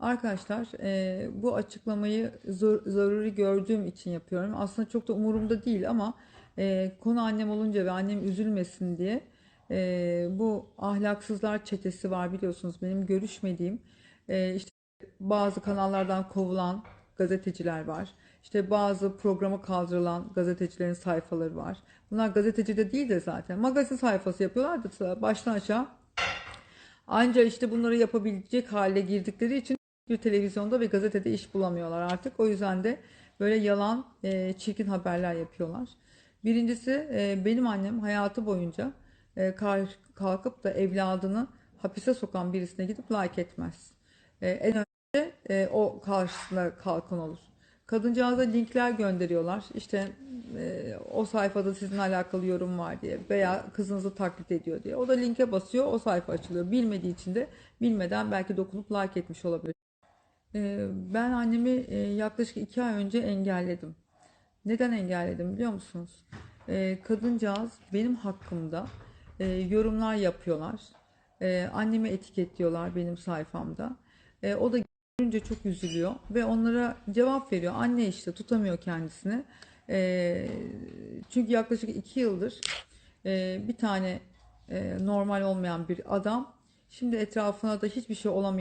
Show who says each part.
Speaker 1: Arkadaşlar e, bu açıklamayı zor, zaruri gördüğüm için yapıyorum. Aslında çok da umurumda değil ama e, konu annem olunca ve annem üzülmesin diye e, bu ahlaksızlar çetesi var biliyorsunuz benim görüşmediğim e, işte bazı kanallardan kovulan gazeteciler var. İşte bazı programa kaldırılan gazetecilerin sayfaları var. Bunlar gazeteci de değil de zaten magazin sayfası yapıyorlar da baştan aşağı Anca işte bunları yapabilecek hale girdikleri için bir televizyonda ve gazetede iş bulamıyorlar artık. O yüzden de böyle yalan, e, çirkin haberler yapıyorlar. Birincisi e, benim annem hayatı boyunca e, kalkıp da evladını hapise sokan birisine gidip like etmez. E, en önce e, o karşısında kalkan olur. Kadıncağıza linkler gönderiyorlar. İşte e, o sayfada sizinle alakalı yorum var diye veya kızınızı taklit ediyor diye. O da linke basıyor, o sayfa açılıyor. Bilmediği için de bilmeden belki dokunup like etmiş olabilir. E, ben annemi e, yaklaşık iki ay önce engelledim. Neden engelledim biliyor musunuz? E, kadıncağız benim hakkımda e, yorumlar yapıyorlar. E, annemi etiketliyorlar benim sayfamda. O da görünce çok üzülüyor ve onlara cevap veriyor. Anne işte tutamıyor kendisini. Çünkü yaklaşık iki yıldır e, bir tane normal olmayan bir adam şimdi etrafına da hiçbir şey olamayan